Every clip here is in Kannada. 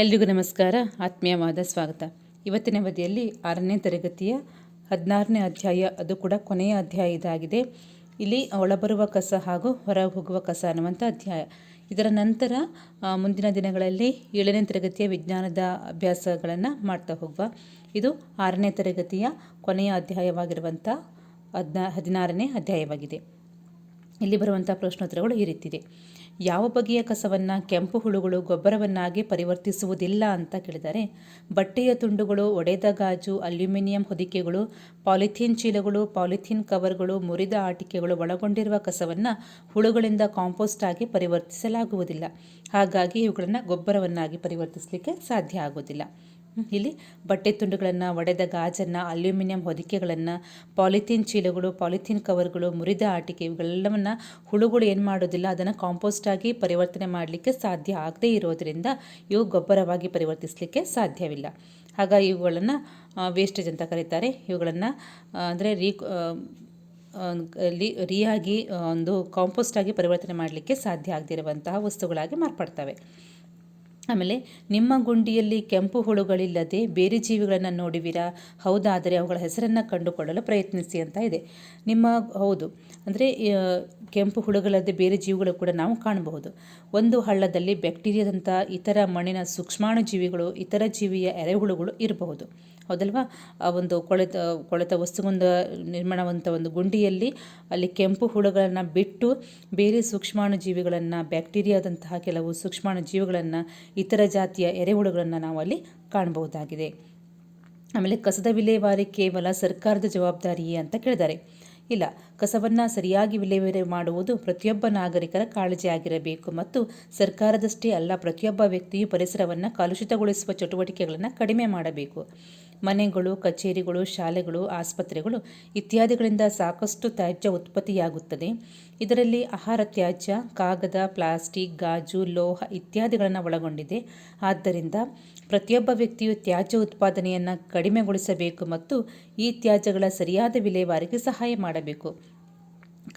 ಎಲ್ರಿಗೂ ನಮಸ್ಕಾರ, ಆತ್ಮೀಯವಾದ ಸ್ವಾಗತ. ಇವತ್ತಿನ ಅವಧಿಯಲ್ಲಿ ಆರನೇ ತರಗತಿಯ ಹದಿನಾರನೇ ಅಧ್ಯಾಯ, ಅದು ಕೂಡ ಕೊನೆಯ ಅಧ್ಯಾಯ ಇದಾಗಿದೆ. ಇಲ್ಲಿ ಒಳಬರುವ ಕಸ ಹಾಗೂ ಹೊರ ಹೋಗುವ ಕಸ ಅನ್ನುವಂಥ ಅಧ್ಯಾಯ. ಇದರ ನಂತರ ಮುಂದಿನ ದಿನಗಳಲ್ಲಿ ಏಳನೇ ತರಗತಿಯ ವಿಜ್ಞಾನದ ಅಭ್ಯಾಸಗಳನ್ನು ಮಾಡ್ತಾ ಹೋಗುವ. ಇದು ಆರನೇ ತರಗತಿಯ ಕೊನೆಯ ಅಧ್ಯಾಯವಾಗಿರುವಂಥ ಹದಿನಾ, ಹದಿನಾರನೇ ಅಧ್ಯಾಯವಾಗಿದೆ. ಇಲ್ಲಿ ಬರುವಂಥ ಪ್ರಶ್ನೋತ್ತರಗಳು ಈ ರೀತಿದೆ ಯಾವ ಬಗೆಯ ಕಸವನ್ನು, ಕೆಂಪು ಹುಳುಗಳು ಗೊಬ್ಬರವನ್ನಾಗಿ ಪರಿವರ್ತಿಸುವುದಿಲ್ಲ ಅಂತ ಕೇಳಿದರೆ, ಬಟ್ಟೆಯ ತುಂಡುಗಳು, ಒಡೆದ ಗಾಜು, ಅಲ್ಯೂಮಿನಿಯಂ ಹೊದಿಕೆಗಳು, ಪಾಲಿಥೀನ್ ಚೀಲಗಳು, ಪಾಲಿಥೀನ್ ಕವರ್ಗಳು, ಮುರಿದ ಆಟಿಕೆಗಳು ಒಳಗೊಂಡಿರುವ ಕಸವನ್ನು ಹುಳುಗಳಿಂದ ಕಾಂಪೋಸ್ಟ್ ಆಗಿ ಪರಿವರ್ತಿಸಲಾಗುವುದಿಲ್ಲ. ಹಾಗಾಗಿ ಇವುಗಳನ್ನು ಗೊಬ್ಬರವನ್ನಾಗಿ ಪರಿವರ್ತಿಸಲಿಕ್ಕೆ ಸಾಧ್ಯ ಆಗುವುದಿಲ್ಲ. ಇಲ್ಲಿ ಬಟ್ಟೆ ತುಂಡುಗಳನ್ನು, ಒಡೆದ ಗಾಜನ್ನು, ಅಲ್ಯೂಮಿನಿಯಂ ಹೊದಿಕೆಗಳನ್ನು, ಪಾಲಿಥೀನ್ ಚೀಲಗಳು, ಪಾಲಿಥೀನ್ ಕವರ್ಗಳು, ಮುರಿದ ಆಟಿಕೆ ಇವುಗಳೆಲ್ಲವನ್ನು ಹುಳುಗಳು ಏನು ಮಾಡೋದಿಲ್ಲ, ಅದನ್ನು ಕಾಂಪೋಸ್ಟ್ ಆಗಿ ಪರಿವರ್ತನೆ ಮಾಡಲಿಕ್ಕೆ ಸಾಧ್ಯ ಆಗದೇ ಇರೋದರಿಂದ ಇವು ಗೊಬ್ಬರವಾಗಿ ಪರಿವರ್ತಿಸಲಿಕ್ಕೆ ಸಾಧ್ಯವಿಲ್ಲ. ಹಾಗಾಗಿ ಇವುಗಳನ್ನು ವೇಸ್ಟೇಜ್ ಅಂತ ಕರೀತಾರೆ. ಇವುಗಳನ್ನು ಅಂದರೆ ರೀ ರಿಯಾಗಿ ಒಂದು ಕಾಂಪೋಸ್ಟ್ ಆಗಿ ಪರಿವರ್ತನೆ ಮಾಡಲಿಕ್ಕೆ ಸಾಧ್ಯ ಆಗದಿರುವಂತಹ ವಸ್ತುಗಳಾಗಿ ಮಾರ್ಪಡ್ತವೆ. ಆಮೇಲೆ ನಿಮ್ಮ ಗುಂಡಿಯಲ್ಲಿ ಕೆಂಪು ಹುಳುಗಳಿಲ್ಲದೆ ಬೇರೆ ಜೀವಿಗಳನ್ನು ನೋಡುವಿರಾ? ಹೌದಾದರೆ ಅವುಗಳ ಹೆಸರನ್ನು ಕಂಡುಕೊಳ್ಳಲು ಪ್ರಯತ್ನಿಸಿ ಅಂತ ಇದೆ. ನಿಮ್ಮ, ಹೌದು. ಅಂದರೆ ಕೆಂಪು ಹುಳುಗಳಲ್ಲದೆ ಬೇರೆ ಜೀವಿಗಳು ಕೂಡ ನಾವು ಕಾಣಬಹುದು. ಒಂದು ಹಳ್ಳದಲ್ಲಿ ಬ್ಯಾಕ್ಟೀರಿಯಾದಂಥ ಇತರ ಮಣ್ಣಿನ ಸೂಕ್ಷ್ಮಾಣು ಜೀವಿಗಳು ಇತರ ಜೀವಿಯ ಎರೆಹುಳುಗಳು ಇರಬಹುದು. ಹೌದಲ್ವಾ? ಆ ಒಂದು ಕೊಳೆತ ಕೊಳೆತ ವಸ್ತುಗೊಂದು ನಿರ್ಮಾಣವಂಥ ಒಂದು ಗುಂಡಿಯಲ್ಲಿ ಅಲ್ಲಿ ಕೆಂಪು ಹುಳುಗಳನ್ನು ಬಿಟ್ಟು ಬೇರೆ ಸೂಕ್ಷ್ಮಾಣು ಜೀವಿಗಳನ್ನು ಬ್ಯಾಕ್ಟೀರಿಯಾದಂತಹ ಕೆಲವು ಸೂಕ್ಷ್ಮಾಣು ಜೀವಿಗಳನ್ನು ಇತರ ಜಾತಿಯ ಎರೆಹುಳುಗಳನ್ನು ನಾವು ಅಲ್ಲಿ ಕಾಣಬಹುದಾಗಿದೆ. ಆಮೇಲೆ ಕಸದ ವಿಲೇವಾರಿ ಕೇವಲ ಸರ್ಕಾರದ ಜವಾಬ್ದಾರಿಯೇ ಅಂತ ಕೇಳಿದ್ದಾರೆ. ಇಲ್ಲ, ಕಸವನ್ನು ಸರಿಯಾಗಿ ವಿಲೇವಾರಿ ಮಾಡುವುದು ಪ್ರತಿಯೊಬ್ಬ ನಾಗರಿಕರ ಕಾಳಜಿಯಾಗಿರಬೇಕು ಮತ್ತು ಸರ್ಕಾರದಷ್ಟೇ ಅಲ್ಲ ಪ್ರತಿಯೊಬ್ಬ ವ್ಯಕ್ತಿಯು ಪರಿಸರವನ್ನು ಕಲುಷಿತಗೊಳಿಸುವ ಚಟುವಟಿಕೆಗಳನ್ನು ಕಡಿಮೆ ಮಾಡಬೇಕು. ಮನೆಗಳು, ಕಚೇರಿಗಳು, ಶಾಲೆಗಳು, ಆಸ್ಪತ್ರೆಗಳು ಇತ್ಯಾದಿಗಳಿಂದ ಸಾಕಷ್ಟು ತ್ಯಾಜ್ಯ ಉತ್ಪತ್ತಿಯಾಗುತ್ತದೆ. ಇದರಲ್ಲಿ ಆಹಾರ ತ್ಯಾಜ್ಯ, ಕಾಗದ, ಪ್ಲಾಸ್ಟಿಕ್, ಗಾಜು, ಲೋಹ ಇತ್ಯಾದಿಗಳನ್ನು ಒಳಗೊಂಡಿದೆ. ಆದ್ದರಿಂದ ಪ್ರತಿಯೊಬ್ಬ ವ್ಯಕ್ತಿಯು ತ್ಯಾಜ್ಯ ಉತ್ಪಾದನೆಯನ್ನು ಕಡಿಮೆಗೊಳಿಸಬೇಕು ಮತ್ತು ಈ ತ್ಯಾಜ್ಯಗಳ ಸರಿಯಾದ ವಿಲೇವಾರಿಗೆ ಸಹಾಯ ಮಾಡಬೇಕು.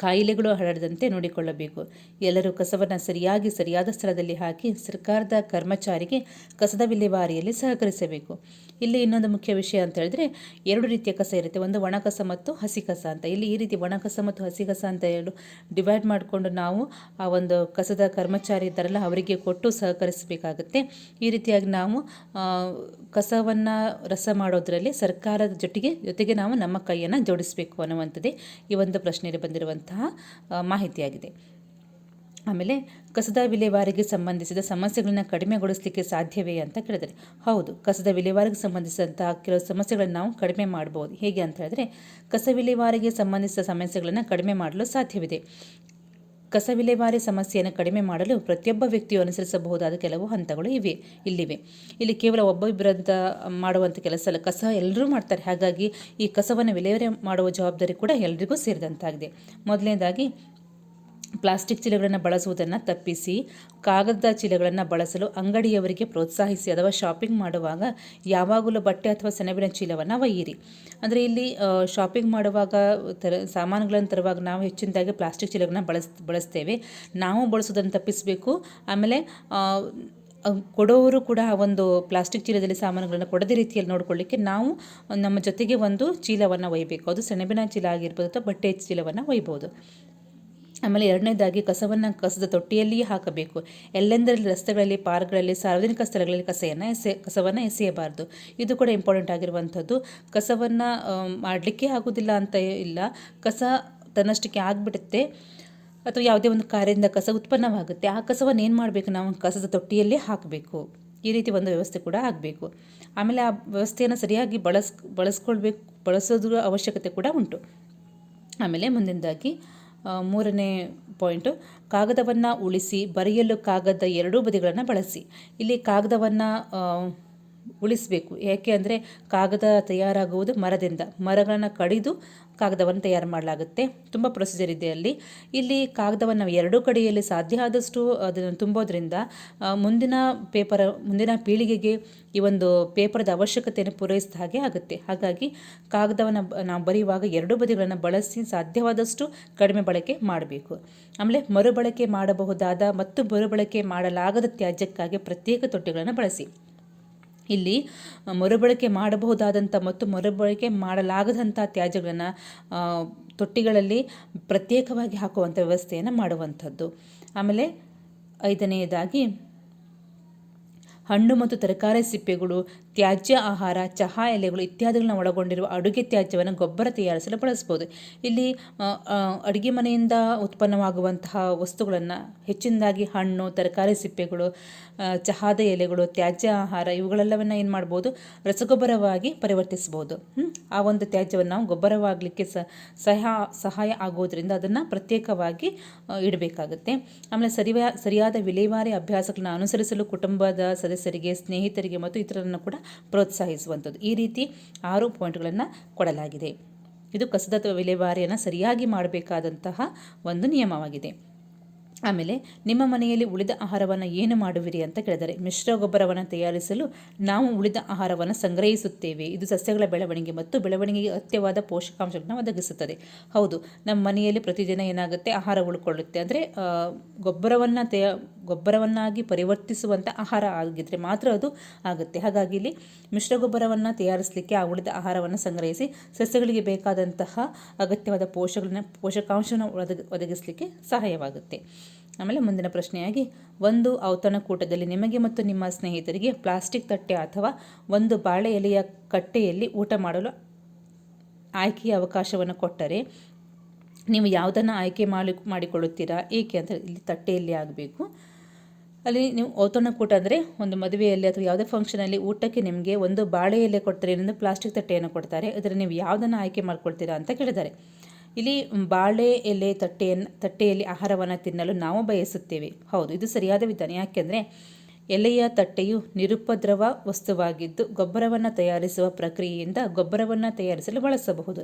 ಕಾಯಿಲೆಗಳು ಹರಡದಂತೆ ನೋಡಿಕೊಳ್ಳಬೇಕು. ಎಲ್ಲರೂ ಕಸವನ್ನು ಸರಿಯಾಗಿ ಸರಿಯಾದ ಸ್ಥಳದಲ್ಲಿ ಹಾಕಿ ಸರ್ಕಾರದ ಕರ್ಮಚಾರಿಗೆ ಕಸದ ವಿಲೇವಾರಿಯಲ್ಲಿ ಸಹಕರಿಸಬೇಕು. ಇಲ್ಲಿ ಇನ್ನೊಂದು ಮುಖ್ಯ ವಿಷಯ ಅಂತ ಹೇಳಿದ್ರೆ, ಎರಡು ರೀತಿಯ ಕಸ ಇರುತ್ತೆ. ಒಂದು ಒಣ ಕಸ ಮತ್ತು ಹಸಿ ಕಸ ಅಂತ. ಇಲ್ಲಿ ಈ ರೀತಿ ಒಣ ಕಸ ಮತ್ತು ಹಸಿ ಕಸ ಅಂತ ಎರಡು ಡಿವೈಡ್ ಮಾಡಿಕೊಂಡು ನಾವು ಆ ಒಂದು ಕಸದ ಕರ್ಮಚಾರಿ ಇದ್ದಾರಲ್ಲ, ಅವರಿಗೆ ಕೊಟ್ಟು ಸಹಕರಿಸಬೇಕಾಗುತ್ತೆ. ಈ ರೀತಿಯಾಗಿ ನಾವು ಕಸವನ್ನು ರಸ ಮಾಡೋದರಲ್ಲಿ ಸರ್ಕಾರದ ಜೊತೆಗೆ ಜೊತೆಗೆ ನಾವು ನಮ್ಮ ಕೈಯನ್ನು ಜೋಡಿಸಬೇಕು ಅನ್ನುವಂಥದ್ದೇ ಈ ಒಂದು ಪ್ರಶ್ನೆಯಲ್ಲಿ ಬಂದಿರುವಂತಹ ಮಾಹಿತಿಯಾಗಿದೆ. ಆಮೇಲೆ ಕಸದ ವಿಲೇವಾರಿಗೆ ಸಂಬಂಧಿಸಿದ ಸಮಸ್ಯೆಗಳನ್ನ ಕಡಿಮೆಗೊಳಿಸಲಿಕ್ಕೆ ಸಾಧ್ಯವೇ ಅಂತ ಕೇಳಿದರೆ ಹೌದು, ಕಸದ ವಿಲೇವಾರಿಗೆ ಸಂಬಂಧಿಸಿದಂತಹ ಕೆಲವು ಸಮಸ್ಯೆಗಳನ್ನು ನಾವು ಕಡಿಮೆ ಮಾಡ್ಬೋದು. ಹೇಗೆ ಅಂತ ಹೇಳಿದ್ರೆ, ಕಸ ವಿಲೇವಾರಿಗೆ ಸಂಬಂಧಿಸಿದ ಸಮಸ್ಯೆಗಳನ್ನು ಕಡಿಮೆ ಮಾಡಲು ಸಾಧ್ಯವಿದೆ. ಕಸ ವಿಲೇವಾರಿ ಸಮಸ್ಯೆಯನ್ನು ಕಡಿಮೆ ಮಾಡಲು ಪ್ರತಿಯೊಬ್ಬ ವ್ಯಕ್ತಿಯು ಅನುಸರಿಸಬಹುದಾದ ಕೆಲವು ಹಂತಗಳು ಇವೆ, ಇಲ್ಲಿವೆ. ಇಲ್ಲಿ ಕೇವಲ ಒಬ್ಬೊಬ್ಬರಂತ ಮಾಡುವಂಥ ಕೆಲಸ ಅಲ್ಲ, ಕಸ ಎಲ್ಲರೂ ಮಾಡ್ತಾರೆ. ಹಾಗಾಗಿ ಈ ಕಸವನ್ನು ವಿಲೇವಾರಿ ಮಾಡುವ ಜವಾಬ್ದಾರಿ ಕೂಡ ಎಲ್ರಿಗೂ ಸೇರಿದಂತಾಗಿದೆ. ಮೊದಲನೇದಾಗಿ ಪ್ಲಾಸ್ಟಿಕ್ ಚೀಲಗಳನ್ನು ಬಳಸುವುದನ್ನು ತಪ್ಪಿಸಿ, ಕಾಗದದ ಚೀಲಗಳನ್ನು ಬಳಸಲು ಅಂಗಡಿಯವರಿಗೆ ಪ್ರೋತ್ಸಾಹಿಸಿ ಅಥವಾ ಶಾಪಿಂಗ್ ಮಾಡುವಾಗ ಯಾವಾಗಲೂ ಬಟ್ಟೆ ಅಥವಾ ಸೆಣಬಿನ ಚೀಲವನ್ನು ಒಯ್ಯಿರಿ. ಅಂದರೆ ಇಲ್ಲಿ ಶಾಪಿಂಗ್ ಮಾಡುವಾಗ ತರ, ಸಾಮಾನುಗಳನ್ನು ತರುವಾಗ ನಾವು ಹೆಚ್ಚಿನದಾಗಿ ಪ್ಲಾಸ್ಟಿಕ್ ಚೀಲಗಳನ್ನು ಬಳಸ್, ಬಳಸ್ತೇವೆ. ನಾವು ಬಳಸೋದನ್ನು ತಪ್ಪಿಸಬೇಕು. ಆಮೇಲೆ ಕೊಡೋರು ಕೂಡ ಒಂದು ಪ್ಲಾಸ್ಟಿಕ್ ಚೀಲದಲ್ಲಿ ಸಾಮಾನುಗಳನ್ನು ಕೊಡದ ರೀತಿಯಲ್ಲಿ ನೋಡಿಕೊಳ್ಳಿಕ್ಕೆ ನಾವು ನಮ್ಮ ಜೊತೆಗೆ ಒಂದು ಚೀಲವನ್ನು ಒಯ್ಯಬೇಕು ಅದು ಸೆಣಬಿನ ಚೀಲ ಆಗಿರ್ಬೋದು ಅಥವಾ ಬಟ್ಟೆ ಚೀಲವನ್ನು ಒಯ್ಬೋದು. ಆಮೇಲೆ ಎರಡನೇದಾಗಿ ಕಸವನ್ನು ಕಸದ ತೊಟ್ಟಿಯಲ್ಲಿಯೇ ಹಾಕಬೇಕು. ಎಲ್ಲೆಂದರಲ್ಲಿ ರಸ್ತೆಗಳಲ್ಲಿ, ಪಾರ್ಕ್ಗಳಲ್ಲಿ, ಸಾರ್ವಜನಿಕ ಸ್ಥಳಗಳಲ್ಲಿ ಕಸೆಯನ್ನು ಎಸೆ, ಕಸವನ್ನು ಎಸೆಯಬಾರದು. ಇದು ಕೂಡ ಇಂಪಾರ್ಟೆಂಟ್ ಆಗಿರುವಂಥದ್ದು. ಕಸವನ್ನು ಮಾಡಲಿಕ್ಕೆ ಆಗೋದಿಲ್ಲ ಅಂತ ಇಲ್ಲ. ಕಸ ತನ್ನಷ್ಟಕ್ಕೆ ಆಗಿಬಿಡುತ್ತೆ. ಅಥವಾ ಯಾವುದೇ ಒಂದು ಕಾರ್ಯದಿಂದ ಕಸ ಉತ್ಪನ್ನವಾಗುತ್ತೆ. ಆ ಕಸವನ್ನು ಏನು ಮಾಡಬೇಕು ನಾವು? ಕಸದ ತೊಟ್ಟಿಯಲ್ಲೇ ಹಾಕಬೇಕು. ಈ ರೀತಿ ಒಂದು ವ್ಯವಸ್ಥೆ ಕೂಡ ಆಗಬೇಕು. ಆಮೇಲೆ ಆ ವ್ಯವಸ್ಥೆಯನ್ನು ಸರಿಯಾಗಿ ಬಳಸ್, ಬಳಸ್ಕೊಳ್ಬೇಕು ಬಳಸೋದ್ರ ಅವಶ್ಯಕತೆ ಕೂಡ ಉಂಟು. ಆಮೇಲೆ ಮುಂದಿನದಾಗಿ ಮೂರನೇ ಪಾಯಿಂಟು ಕಾಗದವನ್ನು ಉಳಿಸಿ ಬರೆಯಲು ಕಾಗದ ಎರಡೂ ಬದಿಗಳನ್ನು ಬಳಸಿ. ಇಲ್ಲಿ ಕಾಗದವನ್ನು ಉಳಿಸಬೇಕು. ಯಾಕೆ ಅಂದರೆ ಕಾಗದ ತಯಾರಾಗುವುದು ಮರದಿಂದ. ಮರಗಳನ್ನು ಕಡಿದು ಕಾಗದವನ್ನು ತಯಾರು ಮಾಡಲಾಗುತ್ತೆ. ತುಂಬ ಪ್ರೊಸೀಜರ್ ಇದೆ ಅಲ್ಲಿ. ಇಲ್ಲಿ ಕಾಗದವನ್ನು ಎರಡೂ ಕಡೆಯಲ್ಲಿ ಸಾಧ್ಯ ಆದಷ್ಟು ಅದನ್ನು ತುಂಬೋದ್ರಿಂದ ಮುಂದಿನ ಪೇಪರ್ ಮುಂದಿನ ಪೀಳಿಗೆಗೆ ಈ ಒಂದು ಪೇಪರ್ದ ಅವಶ್ಯಕತೆಯನ್ನು ಪೂರೈಸಿದ ಹಾಗೆ ಆಗುತ್ತೆ. ಹಾಗಾಗಿ ಕಾಗದವನ್ನು ನಾವು ಬರೆಯುವಾಗ ಎರಡೂ ಬದಿಗಳನ್ನು ಬಳಸಿ ಸಾಧ್ಯವಾದಷ್ಟು ಕಡಿಮೆ ಬಳಕೆ ಮಾಡಬೇಕು. ಆಮೇಲೆ ಮರುಬಳಕೆ ಮಾಡಬಹುದಾದ ಮತ್ತು ಮರುಬಳಕೆ ಮಾಡಲಾಗದ ತ್ಯಾಜ್ಯಕ್ಕಾಗಿ ಪ್ರತ್ಯೇಕ ತೊಟ್ಟಿಗಳನ್ನು ಬಳಸಿ. ಇಲ್ಲಿ ಮರುಬಳಕೆ ಮಾಡಬಹುದಾದಂಥ ಮತ್ತು ಮರುಬಳಕೆ ಮಾಡಲಾಗದಂಥ ತ್ಯಾಜ್ಯಗಳನ್ನು ತೊಟ್ಟಿಗಳಲ್ಲಿ ಪ್ರತ್ಯೇಕವಾಗಿ ಹಾಕುವಂಥ ವ್ಯವಸ್ಥೆಯನ್ನು ಮಾಡುವಂಥದ್ದು. ಆಮೇಲೆ ಐದನೆಯದಾಗಿ ಹಣ್ಣು ಮತ್ತು ತರಕಾರಿ ಸಿಪ್ಪೆಗಳು ತ್ಯಾಜ್ಯ ಆಹಾರ, ಚಹಾ ಎಲೆಗಳು ಇತ್ಯಾದಿಗಳನ್ನ ಒಳಗೊಂಡಿರುವ ಅಡುಗೆ ತ್ಯಾಜ್ಯವನ್ನು ಗೊಬ್ಬರ ತಯಾರಿಸಲು ಬಳಸ್ಬೋದು ಇಲ್ಲಿ ಅಡುಗೆ ಮನೆಯಿಂದ ಉತ್ಪನ್ನವಾಗುವಂತಹ ವಸ್ತುಗಳನ್ನು ಹೆಚ್ಚಿನದಾಗಿ ಹಣ್ಣು, ತರಕಾರಿ ಸಿಪ್ಪೆಗಳು ಚಹಾದ ಎಲೆಗಳು, ತ್ಯಾಜ್ಯ ಆಹಾರ ಇವುಗಳೆಲ್ಲವನ್ನು ಏನು ಮಾಡ್ಬೋದು? ರಸಗೊಬ್ಬರವಾಗಿ ಪರಿವರ್ತಿಸ್ಬೋದು ಆ ಒಂದು ತ್ಯಾಜ್ಯವನ್ನು ನಾವು ಗೊಬ್ಬರವಾಗಲಿಕ್ಕೆ ಸಹ, ಸಹಾಯ ಆಗೋದ್ರಿಂದ ಅದನ್ನು ಪ್ರತ್ಯೇಕವಾಗಿ ಇಡಬೇಕಾಗುತ್ತೆ. ಆಮೇಲೆ ಸರಿಯಾದ ವಿಲೇವಾರಿ ಅಭ್ಯಾಸಗಳನ್ನ ಅನುಸರಿಸಲು ಕುಟುಂಬದ ಸದಸ್ಯರಿಗೆ, ಸ್ನೇಹಿತರಿಗೆ ಮತ್ತು ಇತರರನ್ನು ಕೂಡ ಪ್ರೋತ್ಸಾಹಿಸುವಂಥದ್ದು. ಈ ರೀತಿ ಆರು ಪಾಯಿಂಟ್ಗಳನ್ನು ಕೊಡಲಾಗಿದೆ. ಇದು ಕಸದ ವಿಲೇವಾರಿಯನ್ನು ಸರಿಯಾಗಿ ಮಾಡಬೇಕಾದಂತಹ ಒಂದು ನಿಯಮವಾಗಿದೆ. ಆಮೇಲೆ ನಿಮ್ಮ ಮನೆಯಲ್ಲಿ ಉಳಿದ ಆಹಾರವನ್ನು ಏನು ಮಾಡುವಿರಿ ಅಂತ ಕೇಳಿದರೆ, ಮಿಶ್ರ ಗೊಬ್ಬರವನ್ನು ತಯಾರಿಸಲು ನಾವು ಉಳಿದ ಆಹಾರವನ್ನು ಸಂಗ್ರಹಿಸುತ್ತೇವೆ. ಇದು ಸಸ್ಯಗಳ ಬೆಳವಣಿಗೆ ಮತ್ತು ಬೆಳವಣಿಗೆಗೆ ಅತ್ಯವಾದ ಪೋಷಕಾಂಶಗಳನ್ನು ಒದಗಿಸುತ್ತದೆ. ಹೌದು, ನಮ್ಮ ಮನೆಯಲ್ಲಿ ಪ್ರತಿದಿನ ಏನಾಗುತ್ತೆ? ಆಹಾರ ಉಳ್ಕೊಳ್ಳುತ್ತೆ. ಅಂದರೆ ಗೊಬ್ಬರವನ್ನು ತಯಾ, ಗೊಬ್ಬರವನ್ನಾಗಿ ಪರಿವರ್ತಿಸುವಂಥ ಆಹಾರ ಆಗಿದ್ದರೆ ಮಾತ್ರ ಅದು ಆಗುತ್ತೆ. ಹಾಗಾಗಿ ಇಲ್ಲಿ ಮಿಶ್ರ ಗೊಬ್ಬರವನ್ನು ತಯಾರಿಸಲಿಕ್ಕೆ ಆ ಉಳಿದ ಆಹಾರವನ್ನು ಸಂಗ್ರಹಿಸಿ ಸಸ್ಯಗಳಿಗೆ ಬೇಕಾದಂತಹ ಅಗತ್ಯವಾದ ಪೋಷಗಳನ್ನ ಪೋಷಕಾಂಶವನ್ನು ಒದಗ, ಒದಗಿಸಲಿಕ್ಕೆ ಸಹಾಯವಾಗುತ್ತೆ. ಆಮೇಲೆ ಮುಂದಿನ ಪ್ರಶ್ನೆಯಾಗಿ, ಒಂದು ಔತಣಕೂಟದಲ್ಲಿ ನಿಮಗೆ ಮತ್ತು ನಿಮ್ಮ ಸ್ನೇಹಿತರಿಗೆ ಪ್ಲಾಸ್ಟಿಕ್ ತಟ್ಟೆ ಅಥವಾ ಒಂದು ಬಾಳೆ ಎಲೆಯ ಕಟ್ಟೆಯಲ್ಲಿ ಊಟ ಮಾಡಲು ಆಯ್ಕೆಯ ಅವಕಾಶವನ್ನು ಕೊಟ್ಟರೆ, ನೀವು ಯಾವುದನ್ನು ಆಯ್ಕೆ ಮಾಡಿ, ಮಾಡಿಕೊಳ್ಳುತ್ತೀರಾ? ಏಕೆ ಅಂದರೆ ಇಲ್ಲಿ ತಟ್ಟೆಯಲ್ಲಿ ಆಗಬೇಕು. ಅಲ್ಲಿ ನೀವು ಔತಣಕೂಟ ಅಂದರೆ ಒಂದು ಮದುವೆಯಲ್ಲಿ ಅಥವಾ ಯಾವುದೇ ಫಂಕ್ಷನಲ್ಲಿ ಊಟಕ್ಕೆ ನಿಮಗೆ ಒಂದು ಬಾಳೆ ಎಲೆ ಕೊಡ್ತಾರೆ, ಇನ್ನೊಂದು ಪ್ಲಾಸ್ಟಿಕ್ ತಟ್ಟೆಯನ್ನು ಕೊಡ್ತಾರೆ ಅದರಲ್ಲಿ ನೀವು ಯಾವುದನ್ನು ಆಯ್ಕೆ ಮಾಡ್ಕೊಳ್ತೀರಾ ಅಂತ ಕೇಳಿದ್ದಾರೆ. ಇಲ್ಲಿ ಬಾಳೆ ಎಲೆ ತಟ್ಟೆಯನ್ನು ತಟ್ಟೆಯಲ್ಲಿ ಆಹಾರವನ್ನು ತಿನ್ನಲು ನಾವು ಬಯಸುತ್ತೇವೆ. ಹೌದು, ಇದು ಸರಿಯಾದ ವಿಧಾನ. ಯಾಕೆಂದರೆ ಎಲೆಯ ತಟ್ಟೆಯು ನಿರುಪದ್ರವ ವಸ್ತುವಾಗಿದ್ದು ಗೊಬ್ಬರವನ್ನು ತಯಾರಿಸುವ ಪ್ರಕ್ರಿಯೆಯಿಂದ ಗೊಬ್ಬರವನ್ನು ತಯಾರಿಸಲು ಬಳಸಬಹುದು.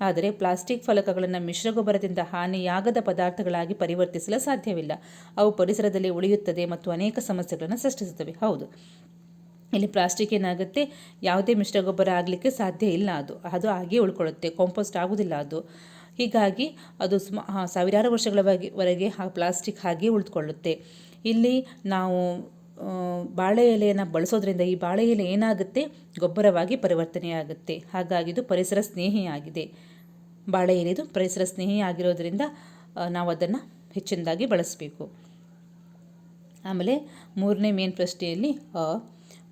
ಆದರೆ ಪ್ಲಾಸ್ಟಿಕ್ ಫಲಕಗಳನ್ನು ಮಿಶ್ರ ಗೊಬ್ಬರದಿಂದ ಹಾನಿಯಾಗದ ಪದಾರ್ಥಗಳಾಗಿ ಪರಿವರ್ತಿಸಲು ಸಾಧ್ಯವಿಲ್ಲ. ಅವು ಪರಿಸರದಲ್ಲಿ ಉಳಿಯುತ್ತದೆ ಮತ್ತು ಅನೇಕ ಸಮಸ್ಯೆಗಳನ್ನು ಸೃಷ್ಟಿಸುತ್ತವೆ. ಹೌದು. ಇಲ್ಲಿ ಪ್ಲಾಸ್ಟಿಕ್ ಏನಾಗುತ್ತೆ? ಯಾವುದೇ ಮಿಶ್ರಗೊಬ್ಬರ ಆಗಲಿಕ್ಕೆ ಸಾಧ್ಯ ಇಲ್ಲ ಅದು. ಅದು ಹಾಗೆ ಉಳ್ಕೊಳ್ಳುತ್ತೆ. ಕಾಂಪೋಸ್ಟ್ ಆಗೋದಿಲ್ಲ ಅದು. ಹೀಗಾಗಿ ಅದು ಸುಮ ಸಾವಿರಾರು ವರ್ಷಗಳವರೆಗೆ ಆ ಪ್ಲಾಸ್ಟಿಕ್ ಹಾಗೆ ಉಳಿದುಕೊಳ್ಳುತ್ತೆ. ಇಲ್ಲಿ ನಾವು ಬಾಳೆ ಎಲೆಯನ್ನು ಬಳಸೋದ್ರಿಂದ ಈ ಬಾಳೆ ಎಲೆ ಏನಾಗುತ್ತೆ? ಗೊಬ್ಬರವಾಗಿ ಪರಿವರ್ತನೆಯಾಗುತ್ತೆ. ಹಾಗಾಗಿ ಇದು ಪರಿಸರ ಸ್ನೇಹಿಯಾಗಿದೆ ಬಾಳೆ ಎಲೆದು ಪರಿಸರ ಸ್ನೇಹಿ ಆಗಿರೋದ್ರಿಂದ ನಾವು ಅದನ್ನು ಹೆಚ್ಚಿನದಾಗಿ ಬಳಸಬೇಕು. ಆಮೇಲೆ ಮೂರನೇ ಮೇನ್ ಪ್ರಶ್ನೆಯಲ್ಲಿ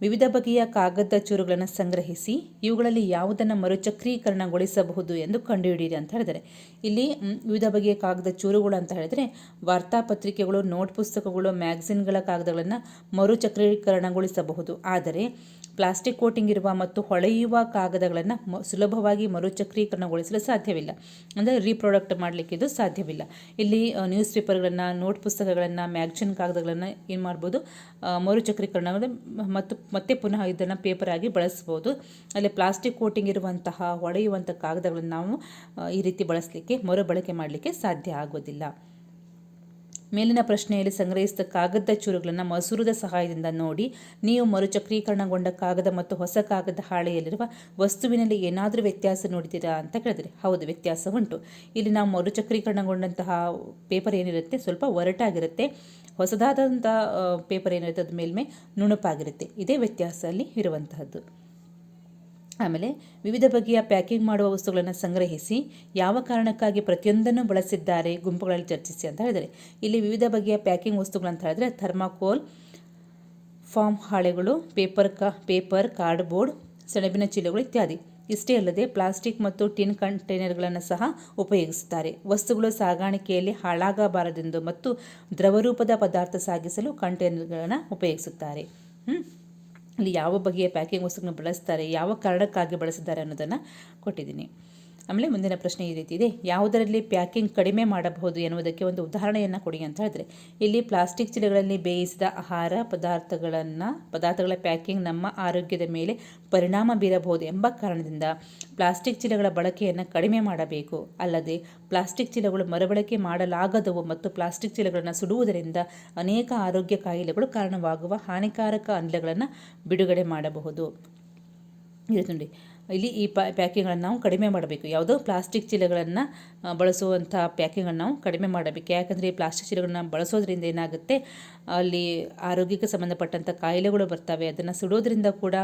ವಿವಿಧ ಬಗೆಯ ಕಾಗದ ಚೂರುಗಳನ್ನು ಸಂಗ್ರಹಿಸಿ ಇವುಗಳಲ್ಲಿ ಯಾವುದನ್ನು ಮರುಚಕ್ರೀಕರಣಗೊಳಿಸಬಹುದು ಎಂದು ಕಂಡುಹಿಡಿಯಿರಿ ಅಂತ ಹೇಳಿದರೆ ಇಲ್ಲಿ ವಿವಿಧ ಬಗೆಯ ಕಾಗದ ಚೂರುಗಳು ಅಂತ ಹೇಳಿದರೆ ವಾರ್ತಾಪತ್ರಿಕೆಗಳು ನೋಟ್ ಪುಸ್ತಕಗಳು, ಮ್ಯಾಗ್ಝಿನ್ಗಳ ಕಾಗದಗಳನ್ನು ಮರುಚಕ್ರೀಕರಣಗೊಳಿಸಬಹುದು. ಆದರೆ ಪ್ಲಾಸ್ಟಿಕ್ ಕೋಟಿಂಗ್ ಇರುವ ಮತ್ತು ಹೊಳೆಯುವ ಕಾಗದಗಳನ್ನು ಮ, ಸುಲಭವಾಗಿ ಮರುಚಕ್ರೀಕರಣಗೊಳಿಸಲು ಸಾಧ್ಯವಿಲ್ಲ. ಅಂದರೆ ರೀಪ್ರೊಡಕ್ಟ್ ಮಾಡಲಿಕ್ಕೆ ಇದು ಸಾಧ್ಯವಿಲ್ಲ. ಇಲ್ಲಿ ನ್ಯೂಸ್ ಪೇಪರ್ಗಳನ್ನು, ನೋಟ್ ಪುಸ್ತಕಗಳನ್ನು, ಮ್ಯಾಗ್ಝಿನ್ ಕಾಗದಗಳನ್ನು ಏನು ಮಾಡ್ಬೋದು? ಮರುಚಕ್ರೀಕರಣ ಮತ್ತು ಮತ್ತೆ ಪುನಃ ಇದನ್ನು ಪೇಪರ್ ಆಗಿ ಬಳಸ್ಬೋದು. ಅಲ್ಲಿ ಪ್ಲಾಸ್ಟಿಕ್ ಕೋಟಿಂಗ್ ಇರುವಂತಹ ಒಡೆಯುವಂಥ ಕಾಗದಗಳನ್ನು ನಾವು ಈ ರೀತಿ ಬಳಸಲಿಕ್ಕೆ, ಮರುಬಳಕೆ ಮಾಡಲಿಕ್ಕೆ ಸಾಧ್ಯ ಆಗೋದಿಲ್ಲ ಮೇಲಿನ ಪ್ರಶ್ನೆಯಲ್ಲಿ ಸಂಗ್ರಹಿಸಿದ ಕಾಗದ ಚೂರುಗಳನ್ನು ಮಸೂರದ ಸಹಾಯದಿಂದ ನೋಡಿ. ನೀವು ಮರುಚಕ್ರೀಕರಣಗೊಂಡ ಕಾಗದ ಮತ್ತು ಹೊಸ ಕಾಗದ ಹಾಳೆಯಲ್ಲಿರುವ ವಸ್ತುವಿನಲ್ಲಿ ಏನಾದರೂ ವ್ಯತ್ಯಾಸ ನೋಡಿದ್ದೀರಾ ಅಂತ ಕೇಳಿದ್ರೆ. ಹೌದು, ವ್ಯತ್ಯಾಸ ಉಂಟು. ಇಲ್ಲಿ ನಾವು ಮರುಚಕ್ರೀಕರಣಗೊಂಡಂತಹ ಪೇಪರ್ ಏನಿರುತ್ತೆ, ಸ್ವಲ್ಪ ಒರಟಾಗಿರುತ್ತೆ. ಹೊಸದಾದಂಥ ಪೇಪರ್ ಏನಿರುತ್ತೆ ಅದ್ರ ಮೇಲ್ಮೆ ನುಣುಪಾಗಿರುತ್ತೆ. ಇದೇ ವ್ಯತ್ಯಾಸ ಅಲ್ಲಿ ಇರುವಂತಹದ್ದು. ಆಮೇಲೆ ವಿವಿಧ ಬಗೆಯ ಪ್ಯಾಕಿಂಗ್ ಮಾಡುವ ವಸ್ತುಗಳನ್ನು ಸಂಗ್ರಹಿಸಿ ಯಾವ ಕಾರಣಕ್ಕಾಗಿ ಪ್ರತಿಯೊಂದನ್ನು ಬಳಸಿದ್ದಾರೆ ಗುಂಪುಗಳಲ್ಲಿ ಚರ್ಚಿಸಿ ಅಂತ ಹೇಳಿದರೆ ಇಲ್ಲಿ ವಿವಿಧ ಬಗೆಯ ಪ್ಯಾಕಿಂಗ್ ವಸ್ತುಗಳಂತ ಹೇಳಿದ್ರೆ ಥರ್ಮಾಕೋಲ್, ಫಾರ್ಮ್ ಹಾಳೆಗಳು, ಪೇಪರ್ ಕಾ, ಪೇಪರ್, ಕಾರ್ಡ್ಬೋರ್ಡ್, ಸೆಣಬಿನ ಚೀಲಗಳು ಇತ್ಯಾದಿ. ಇಷ್ಟೇ ಅಲ್ಲದೆ ಪ್ಲಾಸ್ಟಿಕ್ ಮತ್ತು ಟಿನ್ ಕಂಟೈನರ್ಗಳನ್ನು ಸಹ ಉಪಯೋಗಿಸುತ್ತಾರೆ. ವಸ್ತುಗಳು ಸಾಗಾಣಿಕೆಯಲ್ಲಿ ಹಾಳಾಗಬಾರದೆಂದು ಮತ್ತು ದ್ರವರೂಪದ ಪದಾರ್ಥ ಸಾಗಿಸಲು ಕಂಟೈನರ್ಗಳನ್ನು ಉಪಯೋಗಿಸುತ್ತಾರೆ. ಅಲ್ಲಿ ಯಾವ ಬಗೆಯ ಪ್ಯಾಕಿಂಗ್ ವಸ್ತುಗಳನ್ನ ಬಳಸ್ತಾರೆ ಯಾವ ಕಾರಣಕ್ಕಾಗಿ ಬಳಸಿದ್ದಾರೆ ಅನ್ನೋದನ್ನು ಕೊಟ್ಟಿದ್ದೀನಿ. ಆಮೇಲೆ ಮುಂದಿನ ಪ್ರಶ್ನೆ ಈ ರೀತಿ ಇದೆ. ಯಾವುದರಲ್ಲಿ ಪ್ಯಾಕಿಂಗ್ ಕಡಿಮೆ ಮಾಡಬಹುದು ಎನ್ನುವುದಕ್ಕೆ ಒಂದು ಉದಾಹರಣೆಯನ್ನು ಕೊಡಿ ಅಂತ ಹೇಳಿದ್ರೆ, ಇಲ್ಲಿ ಪ್ಲಾಸ್ಟಿಕ್ ಚೀಲಗಳಲ್ಲಿ ಬೇಯಿಸಿದ ಆಹಾರ ಪದಾರ್ಥಗಳನ್ನು, ಪದಾರ್ಥಗಳ ಪ್ಯಾಕಿಂಗ್ ನಮ್ಮ ಆರೋಗ್ಯದ ಮೇಲೆ ಪರಿಣಾಮ ಬೀರಬಹುದು ಎಂಬ ಕಾರಣದಿಂದ ಪ್ಲಾಸ್ಟಿಕ್ ಚೀಲಗಳ ಬಳಕೆಯನ್ನು ಕಡಿಮೆ ಮಾಡಬೇಕು. ಅಲ್ಲದೆ ಪ್ಲಾಸ್ಟಿಕ್ ಚೀಲಗಳು ಮರುಬಳಕೆ ಮಾಡಲಾಗದವು ಮತ್ತು ಪ್ಲಾಸ್ಟಿಕ್ ಚೀಲಗಳನ್ನು ಸುಡುವುದರಿಂದ ಅನೇಕ ಆರೋಗ್ಯ ಕಾಯಿಲೆಗಳು ಕಾರಣವಾಗುವ ಹಾನಿಕಾರಕ ಅನಿಲಗಳನ್ನು ಬಿಡುಗಡೆ ಮಾಡಬಹುದು. ಇದು ನೋಡಿ ಇಲ್ಲಿ ಈ ಪ್ಯಾ ಪ್ಯಾಕಿಂಗ್ಗಳನ್ನು ನಾವು ಕಡಿಮೆ ಮಾಡಬೇಕು. ಯಾವುದೋ ಪ್ಲಾಸ್ಟಿಕ್ ಚೀಲಗಳನ್ನು ಬಳಸುವಂಥ ಪ್ಯಾಕಿಂಗ್ಗಳನ್ನು ನಾವು ಕಡಿಮೆ ಮಾಡಬೇಕು. ಯಾಕಂದರೆ ಈ ಪ್ಲಾಸ್ಟಿಕ್ ಚೀಲಗಳನ್ನ ಬಳಸೋದ್ರಿಂದ ಏನಾಗುತ್ತೆ, ಅಲ್ಲಿ ಆರೋಗ್ಯಕ್ಕೆ ಸಂಬಂಧಪಟ್ಟಂಥ ಕಾಯಿಲೆಗಳು ಬರ್ತವೆ. ಅದನ್ನು ಸುಡೋದ್ರಿಂದ ಕೂಡ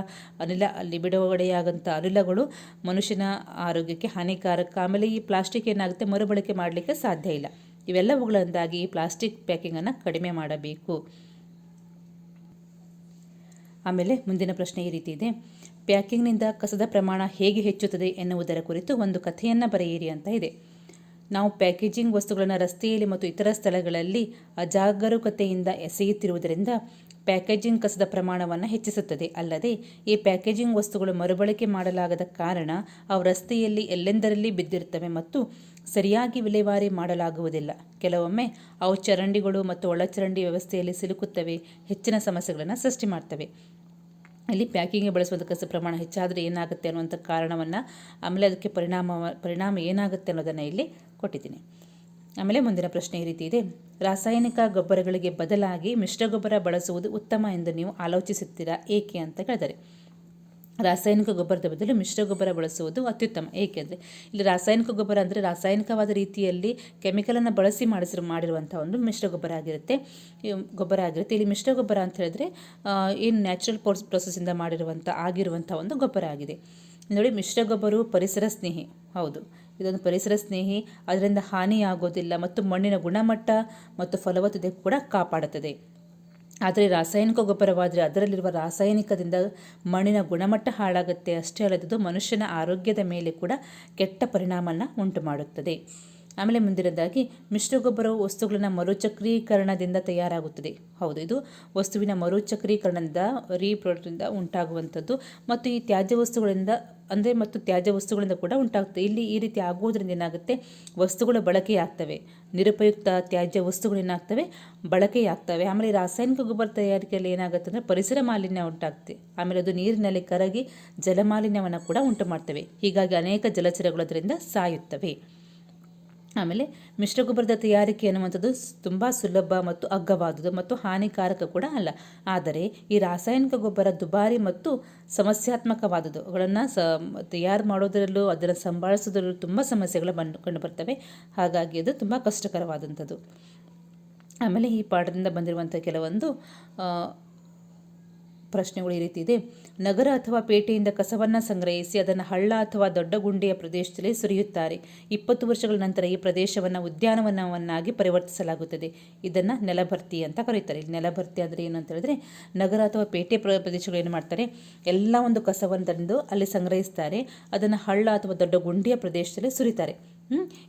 ಅನಿಲ ಅಲ್ಲಿ ಬಿಡುಗಡೆಯಾಗಂಥ ಅನಿಲಗಳು ಮನುಷ್ಯನ ಆರೋಗ್ಯಕ್ಕೆ ಹಾನಿಕಾರಕ. ಆಮೇಲೆ ಈ ಪ್ಲಾಸ್ಟಿಕ್ ಏನಾಗುತ್ತೆ, ಮರುಬಳಕೆ ಮಾಡಲಿಕ್ಕೆ ಸಾಧ್ಯ ಇಲ್ಲ. ಇವೆಲ್ಲವುಗಳಿಂದಾಗಿ ಈ ಪ್ಲಾಸ್ಟಿಕ್ ಪ್ಯಾಕಿಂಗನ್ನು ಕಡಿಮೆ ಮಾಡಬೇಕು. ಆಮೇಲೆ ಮುಂದಿನ ಪ್ರಶ್ನೆ ಈ ರೀತಿ ಇದೆ. ಪ್ಯಾಕಿಂಗ್ನಿಂದ ಕಸದ ಪ್ರಮಾಣ ಹೇಗೆ ಹೆಚ್ಚುತ್ತದೆ ಎನ್ನುವುದರ ಕುರಿತು ಒಂದು ಕಥೆಯನ್ನು ಬರೆಯಿರಿ ಅಂತ ಇದೆ. ನಾವು ಪ್ಯಾಕೇಜಿಂಗ್ ವಸ್ತುಗಳನ್ನು ರಸ್ತೆಯಲ್ಲಿ ಮತ್ತು ಇತರ ಸ್ಥಳಗಳಲ್ಲಿ ಅಜಾಗರೂಕತೆಯಿಂದ ಎಸೆಯುತ್ತಿರುವುದರಿಂದ ಪ್ಯಾಕೇಜಿಂಗ್ ಕಸದ ಪ್ರಮಾಣವನ್ನು ಹೆಚ್ಚಿಸುತ್ತದೆ. ಅಲ್ಲದೆ ಈ ಪ್ಯಾಕೇಜಿಂಗ್ ವಸ್ತುಗಳು ಮರುಬಳಕೆ ಮಾಡಲಾಗದ ಕಾರಣ ಅವು ರಸ್ತೆಯಲ್ಲಿ ಎಲ್ಲೆಂದರಲ್ಲಿ ಬಿದ್ದಿರುತ್ತವೆ ಮತ್ತು ಸರಿಯಾಗಿ ವಿಲೇವಾರಿ ಮಾಡಲಾಗುವುದಿಲ್ಲ. ಕೆಲವೊಮ್ಮೆ ಅವು ಚರಂಡಿಗಳು ಮತ್ತು ಒಳಚರಂಡಿ ವ್ಯವಸ್ಥೆಯಲ್ಲಿ ಸಿಲುಕುತ್ತವೆ, ಹೆಚ್ಚಿನ ಸಮಸ್ಯೆಗಳನ್ನು ಸೃಷ್ಟಿ ಮಾಡ್ತವೆ. ಇಲ್ಲಿ ಪ್ಯಾಕಿಂಗ್ಗೆ ಬಳಸುವಂಥ ಪ್ರಮಾಣ ಹೆಚ್ಚಾದರೆ ಏನಾಗುತ್ತೆ ಅನ್ನುವಂಥ ಕಾರಣವನ್ನು ಆಮೇಲೆ ಅದಕ್ಕೆ ಪರಿಣಾಮ ಪರಿಣಾಮ ಏನಾಗುತ್ತೆ ಅನ್ನೋದನ್ನು ಇಲ್ಲಿ ಕೊಟ್ಟಿದ್ದೀನಿ. ಆಮೇಲೆ ಮುಂದಿನ ಪ್ರಶ್ನೆ ಈ ರೀತಿ ಇದೆ. ರಾಸಾಯನಿಕ ಗೊಬ್ಬರಗಳಿಗೆ ಬದಲಾಗಿ ಮಿಶ್ರ ಗೊಬ್ಬರ ಬಳಸುವುದು ಉತ್ತಮ ಎಂದು ನೀವು ಆಲೋಚಿಸುತ್ತೀರಾ? ಏಕೆ ಅಂತ ಕೇಳಿದರೆ ರಾಸಾಯನಿಕ ಗೊಬ್ಬರದ ಬದಲು ಮಿಶ್ರ ಗೊಬ್ಬರ ಬಳಸುವುದು ಅತ್ಯುತ್ತಮ. ಏಕೆಂದರೆ ಇಲ್ಲಿ ರಾಸಾಯನಿಕ ಗೊಬ್ಬರ ಅಂದರೆ ರಾಸಾಯನಿಕವಾದ ರೀತಿಯಲ್ಲಿ ಕೆಮಿಕಲನ್ನು ಬಳಸಿ ಮಾಡಿಸಿರು ಮಾಡಿರುವಂಥ ಒಂದು ಮಿಶ್ರ ಗೊಬ್ಬರ ಆಗಿರುತ್ತೆ. ಗೊಬ್ಬರ ಆಗಿರುತ್ತೆ. ಇಲ್ಲಿ ಮಿಶ್ರ ಗೊಬ್ಬರ ಅಂತ ಹೇಳಿದ್ರೆ ಏನು ನ್ಯಾಚುರಲ್ ಪೋರ್ಸ್ ಪ್ರೊಸೆಸ್ಸಿಂದ ಮಾಡಿರುವಂಥ ಆಗಿರುವಂಥ ಒಂದು ಗೊಬ್ಬರ ಆಗಿದೆ. ನೋಡಿ, ಮಿಶ್ರ ಗೊಬ್ಬರವು ಪರಿಸರ ಸ್ನೇಹಿ. ಹೌದು. ಇದೊಂದು ಪರಿಸರ ಸ್ನೇಹಿ. ಅದರಿಂದ ಹಾನಿಯಾಗೋದಿಲ್ಲ ಮತ್ತು ಮಣ್ಣಿನ ಗುಣಮಟ್ಟ ಮತ್ತು ಫಲವತ್ತತೆ ಕೂಡ ಕಾಪಾಡುತ್ತದೆ. ಆದರೆ ರಾಸಾಯನಿಕ ಗೊಬ್ಬರವಾದರೆ ಅದರಲ್ಲಿರುವ ರಾಸಾಯನಿಕದಿಂದ ಮಣ್ಣಿನ ಗುಣಮಟ್ಟ ಹಾಳಾಗುತ್ತೆ ಅಷ್ಟೇ ಅಲ್ಲದದು ಮನುಷ್ಯನ ಆರೋಗ್ಯದ ಮೇಲೆ ಕೂಡ ಕೆಟ್ಟ ಪರಿಣಾಮನ ಉಂಟು ಮಾಡುತ್ತದೆ ಆಮೇಲೆ ಮುಂದಿನದಾಗಿ ಮಿಶ್ರ ಗೊಬ್ಬರವು ವಸ್ತುಗಳನ್ನು ಮರುಚಕ್ರೀಕರಣದಿಂದ ತಯಾರಾಗುತ್ತದೆ. ಹೌದು, ಇದು ವಸ್ತುವಿನ ಮರುಚಕ್ರೀಕರಣದಿಂದ ರೀಪ್ರೊಡಕ್ಟಿಂದ ಉಂಟಾಗುವಂಥದ್ದು ಮತ್ತು ಈ ತ್ಯಾಜ್ಯ ವಸ್ತುಗಳಿಂದ ಅಂದರೆ ಮತ್ತು ತ್ಯಾಜ್ಯ ವಸ್ತುಗಳಿಂದ ಕೂಡ ಉಂಟಾಗ್ತದೆ. ಇಲ್ಲಿ ಈ ರೀತಿ ಆಗುವುದರಿಂದ ಏನಾಗುತ್ತೆ? ವಸ್ತುಗಳು ಬಳಕೆಯಾಗ್ತವೆ. ನಿರುಪಯುಕ್ತ ತ್ಯಾಜ್ಯ ವಸ್ತುಗಳು ಏನಾಗ್ತವೆ? ಬಳಕೆಯಾಗ್ತವೆ. ಆಮೇಲೆ ರಾಸಾಯನಿಕ ಗೊಬ್ಬರ ತಯಾರಿಕೆಯಲ್ಲಿ ಏನಾಗುತ್ತೆ ಅಂದರೆ ಪರಿಸರ ಮಾಲಿನ್ಯ ಉಂಟಾಗ್ತದೆ. ಆಮೇಲೆ ಅದು ನೀರಿನಲ್ಲಿ ಕರಗಿ ಜಲಮಾಲಿನ್ಯವನ್ನು ಕೂಡ ಉಂಟು ಮಾಡ್ತವೆ ಹೀಗಾಗಿ ಅನೇಕ ಜಲಚರಗಳು ಅದರಿಂದ ಸಾಯುತ್ತವೆ. ಆಮೇಲೆ ಮಿಶ್ರ ಗೊಬ್ಬರದ ತಯಾರಿಕೆ ಅನ್ನುವಂಥದ್ದು ತುಂಬ ಸುಲಭ ಮತ್ತು ಅಗ್ಗವಾದುದು ಮತ್ತು ಹಾನಿಕಾರಕ ಕೂಡ ಅಲ್ಲ. ಆದರೆ ಈ ರಾಸಾಯನಿಕ ಗೊಬ್ಬರ ದುಬಾರಿ ಮತ್ತು ಸಮಸ್ಯಾತ್ಮಕವಾದುದು ಅವುಗಳನ್ನು ಸ ತಯಾರು ಮಾಡೋದರಲ್ಲೂ ಅದನ್ನು ಸಂಭಾಳಿಸೋದ್ರಲ್ಲೂ ತುಂಬ ಸಮಸ್ಯೆಗಳು ಬಂದು ಕಂಡುಬರ್ತವೆ ಹಾಗಾಗಿ ಅದು ತುಂಬ ಕಷ್ಟಕರವಾದಂಥದ್ದು. ಆಮೇಲೆ ಈ ಪಾಠದಿಂದ ಬಂದಿರುವಂಥ ಕೆಲವೊಂದು ಪ್ರಶ್ನೆಗಳು ಈ ರೀತಿ ಇದೆ. ನಗರ ಅಥವಾ ಪೇಟೆಯಿಂದ ಕಸವನ್ನು ಸಂಗ್ರಹಿಸಿ ಅದನ್ನು ಹಳ್ಳ ಅಥವಾ ದೊಡ್ಡ ಗುಂಡಿಯ ಪ್ರದೇಶದಲ್ಲಿ ಸುರಿಯುತ್ತಾರೆ. ಇಪ್ಪತ್ತು ವರ್ಷಗಳ ನಂತರ ಈ ಪ್ರದೇಶವನ್ನು ಉದ್ಯಾನವನವನ್ನಾಗಿ ಪರಿವರ್ತಿಸಲಾಗುತ್ತದೆ. ಇದನ್ನು ನೆಲಭರ್ತಿ ಅಂತ ಕರೀತಾರೆ. ನೆಲಭರ್ತಿ ಅಂದರೆ ಏನು ಅಂತ ಹೇಳಿದ್ರೆ, ನಗರ ಅಥವಾ ಪೇಟೆ ಪ್ರ ಪ್ರದೇಶಗಳು ಏನು ಮಾಡ್ತಾರೆ, ಎಲ್ಲ ಒಂದು ಕಸವನ್ನು ತಂದು ಅಲ್ಲಿ ಸಂಗ್ರಹಿಸ್ತಾರೆ. ಅದನ್ನು ಹಳ್ಳ ಅಥವಾ ದೊಡ್ಡ ಗುಂಡಿಯ ಪ್ರದೇಶದಲ್ಲಿ ಸುರಿತಾರೆ?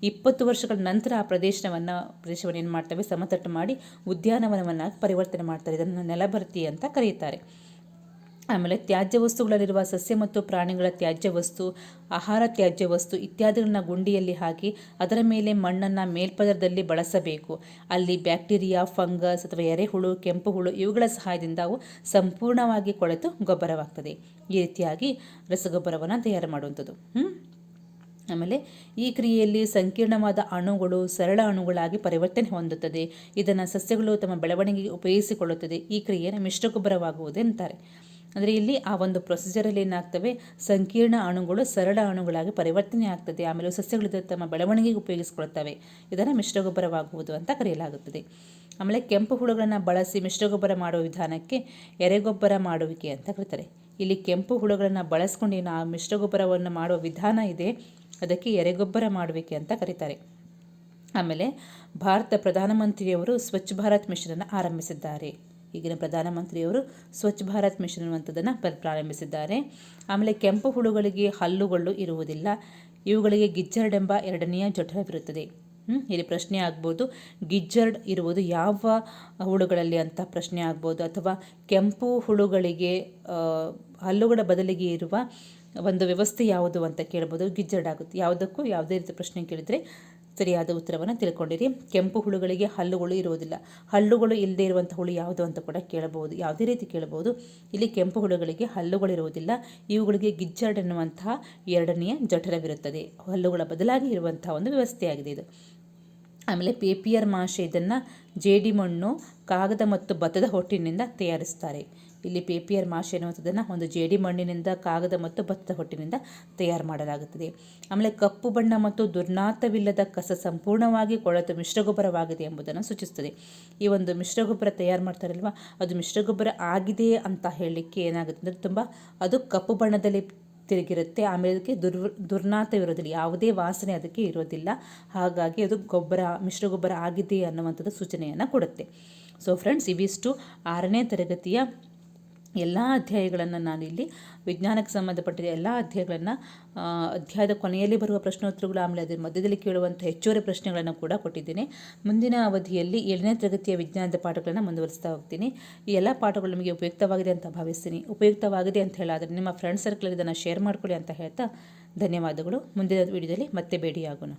ಇಪ್ಪತ್ತು ವರ್ಷಗಳ ನಂತರ ಆ ಪ್ರದೇಶವನ್ನು ಪ್ರದೇಶವನ್ನು ಏನು ಮಾಡ್ತವೆ? ಸಮತಟ್ಟು ಮಾಡಿ ಉದ್ಯಾನವನವನ್ನಾಗಿ ಪರಿವರ್ತನೆ ಮಾಡ್ತಾರೆ. ಇದನ್ನು ನೆಲಭರ್ತಿ ಅಂತ ಕರೆಯುತ್ತಾರೆ ಆಮೇಲೆ ತ್ಯಾಜ್ಯ ವಸ್ತುಗಳಲ್ಲಿರುವ ಸಸ್ಯ ಮತ್ತು ಪ್ರಾಣಿಗಳ ತ್ಯಾಜ್ಯ ವಸ್ತು, ಆಹಾರ ತ್ಯಾಜ್ಯ ವಸ್ತು ಇತ್ಯಾದಿಗಳನ್ನ ಗುಂಡಿಯಲ್ಲಿ ಹಾಕಿ ಅದರ ಮೇಲೆ ಮಣ್ಣನ್ನು ಮೇಲ್ಪದರದಲ್ಲಿ ಬಳಸಬೇಕು. ಅಲ್ಲಿ ಬ್ಯಾಕ್ಟೀರಿಯಾ, ಫಂಗಸ್ ಅಥವಾ ಎರೆಹುಳು ಕೆಂಪು ಹುಳು ಇವುಗಳ ಸಹಾಯದಿಂದ ಅವು ಸಂಪೂರ್ಣವಾಗಿ ಕೊಳೆತು ಗೊಬ್ಬರವಾಗ್ತದೆ. ಈ ರೀತಿಯಾಗಿ ರಸಗೊಬ್ಬರವನ್ನು ತಯಾರು ಮಾಡುವಂಥದ್ದು. ಆಮೇಲೆ ಈ ಕ್ರಿಯೆಯಲ್ಲಿ ಸಂಕೀರ್ಣವಾದ ಅಣುಗಳು ಸರಳ ಅಣುಗಳಾಗಿ ಪರಿವರ್ತನೆ ಹೊಂದುತ್ತದೆ. ಇದನ್ನು ಸಸ್ಯಗಳು ತಮ್ಮ ಬೆಳವಣಿಗೆಗೆ ಉಪಯೋಗಿಸಿಕೊಳ್ಳುತ್ತದೆ. ಈ ಕ್ರಿಯೆಯನ್ನು ಮಿಶ್ರಗೊಬ್ಬರವಾಗುವುದು ಅಂತಾರೆ. ಅಂದರೆ ಇಲ್ಲಿ ಆ ಒಂದು ಪ್ರೊಸೀಜರಲ್ಲಿ ಏನಾಗ್ತವೆ? ಸಂಕೀರ್ಣ ಅಣುಗಳು ಸರಳ ಅಣುಗಳಾಗಿ ಪರಿವರ್ತನೆ ಆಗ್ತದೆ. ಆಮೇಲೆ ಸಸ್ಯಗಳು ತಮ್ಮ ಬೆಳವಣಿಗೆಗೆ ಉಪಯೋಗಿಸಿಕೊಳ್ತವೆ. ಇದನ್ನು ಮಿಶ್ರಗೊಬ್ಬರವಾಗುವುದು ಅಂತ ಕರೆಯಲಾಗುತ್ತದೆ. ಆಮೇಲೆ ಕೆಂಪು ಹುಳುಗಳನ್ನು ಬಳಸಿ ಮಿಶ್ರಗೊಬ್ಬರ ಮಾಡುವ ವಿಧಾನಕ್ಕೆ ಎರೆಗೊಬ್ಬರ ಮಾಡುವಿಕೆ ಅಂತ ಕರೀತಾರೆ. ಇಲ್ಲಿ ಕೆಂಪು ಹುಳುಗಳನ್ನು ಬಳಸ್ಕೊಂಡು ಏನು ಆ ಮಿಶ್ರಗೊಬ್ಬರವನ್ನು ಮಾಡುವ ವಿಧಾನ ಇದೆ. ಅದಕ್ಕೆ ಎರೆಗೊಬ್ಬರ ಮಾಡುವಿಕೆ ಅಂತ ಕರೀತಾರೆ. ಆಮೇಲೆ ಭಾರತ ಪ್ರಧಾನಮಂತ್ರಿಯವರು ಸ್ವಚ್ಛ ಭಾರತ್ ಮಿಷನನ್ನು ಆರಂಭಿಸಿದ್ದಾರೆ. ಈಗಿನ ಪ್ರಧಾನಮಂತ್ರಿಯವರು ಸ್ವಚ್ಛ ಭಾರತ್ ಮಿಷನ್ ಅನ್ನುವಂಥದ್ದನ್ನು ಪ್ರ- ಪ್ರಾರಂಭಿಸಿದ್ದಾರೆ. ಆಮೇಲೆ ಕೆಂಪು ಹುಳುಗಳಿಗೆ ಹಲ್ಲುಗಳು ಇರುವುದಿಲ್ಲ. ಇವುಗಳಿಗೆ ಗಿಜ್ಜರ್ಡ್ ಎಂಬ ಎರಡನೆಯ ಜಠರವಿರುತ್ತದೆ? ಇಲ್ಲಿ ಪ್ರಶ್ನೆ ಆಗ್ಬೋದು ಗಿಜ್ಜರ್ಡ್ ಇರುವುದು ಯಾವ ಹುಳುಗಳಲ್ಲಿ ಅಂತ ಪ್ರಶ್ನೆ ಆಗ್ಬೋದು, ಅಥವಾ ಕೆಂಪು ಹುಳುಗಳಿಗೆ ಹಲ್ಲುಗಳ ಬದಲಿಗೆ ಇರುವ ಒಂದು ವ್ಯವಸ್ಥೆ ಯಾವುದು ಅಂತ ಕೇಳ್ಬೋದು, ಗಿಜ್ಜರ್ಡ್ ಆಗುತ್ತೆ. ಯಾವುದಕ್ಕೂ ಯಾವುದೇ ರೀತಿ ಪ್ರಶ್ನೆ ಕೇಳಿದರೆ ಸರಿಯಾದ ಉತ್ತರವನ್ನು ತಿಳ್ಕೊಂಡಿರಿ. ಕೆಂಪು ಹುಳುಗಳಿಗೆ ಹಲ್ಲುಗಳು ಇರುವುದಿಲ್ಲ. ಹಲ್ಲುಗಳು ಇಲ್ಲದೆ ಇರುವಂಥ ಹುಳು ಯಾವುದು ಅಂತ ಕೂಡ ಕೇಳಬಹುದು. ಯಾವುದೇ ರೀತಿ ಕೇಳಬಹುದು. ಇಲ್ಲಿ ಕೆಂಪು ಹುಳುಗಳಿಗೆ ಹಲ್ಲುಗಳಿರುವುದಿಲ್ಲ ಇವುಗಳಿಗೆ ಗಿಜ್ಜರ್ಡ್ ಎನ್ನುವಂತಹ ಎರಡನೆಯ ಜಠರವಿರುತ್ತದೆ. ಹಲ್ಲುಗಳ ಬದಲಾಗಿ ಇರುವಂತಹ ಒಂದು ವ್ಯವಸ್ಥೆಯಾಗಿದೆ ಇದು. ಆಮೇಲೆ ಪೇಪಿಯರ್ ಮಾಷೆ ಇದನ್ನು ಜೇಡಿ ಮಣ್ಣು ಕಾಗದ ಮತ್ತು ಭತ್ತದ ಹೊಟ್ಟಿನಿಂದ ತಯಾರಿಸ್ತಾರೆ. ಇಲ್ಲಿ ಪೇಪಿಯರ್ ಮಾಶ್ ಎನ್ನುವಂಥದ್ದನ್ನು ಒಂದು ಜೇಡಿ ಮಣ್ಣಿನಿಂದ, ಕಾಗದ ಮತ್ತು ಭತ್ತದ ಹೊಟ್ಟಿನಿಂದ ತಯಾರು ಮಾಡಲಾಗುತ್ತದೆ. ಆಮೇಲೆ ಕಪ್ಪು ಬಣ್ಣ ಮತ್ತು ದುರ್ನಾತವಿಲ್ಲದ ಕಸ ಸಂಪೂರ್ಣವಾಗಿ ಕೊಳೆತು ಮಿಶ್ರಗೊಬ್ಬರವಾಗಿದೆ ಎಂಬುದನ್ನು ಸೂಚಿಸುತ್ತದೆ. ಈ ಒಂದು ಮಿಶ್ರಗೊಬ್ಬರ ತಯಾರು ಮಾಡ್ತಾರಲ್ವ? ಅದು ಮಿಶ್ರಗೊಬ್ಬರ ಆಗಿದೆ ಅಂತ ಹೇಳಲಿಕ್ಕೆ ಏನಾಗುತ್ತೆ ಅಂದರೆ ತುಂಬ, ಅದು ಕಪ್ಪು ಬಣ್ಣದಲ್ಲಿ ತಿರುಗಿರುತ್ತೆ, ಆಮೇಲೆ ಅದಕ್ಕೆ ದುರ್ ದುರ್ನಾಥವಿರೋದಿಲ್ಲ ಯಾವುದೇ ವಾಸನೆ ಅದಕ್ಕೆ ಇರೋದಿಲ್ಲ. ಹಾಗಾಗಿ ಅದು ಗೊಬ್ಬರ ಮಿಶ್ರ ಗೊಬ್ಬರ ಆಗಿದೆ ಅನ್ನುವಂಥದ್ದು ಸೂಚನೆಯನ್ನು ಕೊಡುತ್ತೆ. ಸೊ ಫ್ರೆಂಡ್ಸ್ ಇವಿಷ್ಟು ಆರನೇ ತರಗತಿಯ ಎಲ್ಲ ಅಧ್ಯಾಯಗಳನ್ನು ನಾನಿಲ್ಲಿ ವಿಜ್ಞಾನಕ್ಕೆ ಸಂಬಂಧಪಟ್ಟಿದ ಎಲ್ಲ ಅಧ್ಯಾಯಗಳನ್ನು ಅಧ್ಯಾಯದ ಕೊನೆಯಲ್ಲಿ ಬರುವ ಪ್ರಶ್ನೋತ್ತರಗಳು, ಆಮೇಲೆ ಅದರ ಮಧ್ಯದಲ್ಲಿ ಕೇಳುವಂಥ ಹೆಚ್ಚುವರಿ ಪ್ರಶ್ನೆಗಳನ್ನು ಕೂಡ ಕೊಟ್ಟಿದ್ದೇನೆ. ಮುಂದಿನ ಅವಧಿಯಲ್ಲಿ ಏಳನೇ ತರಗತಿಯ ವಿಜ್ಞಾನದ ಪಾಠಗಳನ್ನು ಮುಂದುವರಿಸ್ತಾ ಹೋಗ್ತೀನಿ. ಈ ಎಲ್ಲ ಪಾಠಗಳು ನಿಮಗೆ ಉಪಯುಕ್ತವಾಗಿದೆ ಅಂತ ಭಾವಿಸ್ತೀನಿ. ಉಪಯುಕ್ತವಾಗಿದೆ ಅಂತ ಹೇಳಾದರೆ ನಿಮ್ಮ ಫ್ರೆಂಡ್ ಸರ್ಕಲ್ ಇದನ್ನು ಶೇರ್ ಮಾಡ್ಕೊಳ್ಳಿ ಅಂತ ಹೇಳ್ತಾ ಧನ್ಯವಾದಗಳು. ಮುಂದಿನ ವಿಡಿಯೋದಲ್ಲಿ ಮತ್ತೆ ಭೇಟಿಯಾಗೋಣ.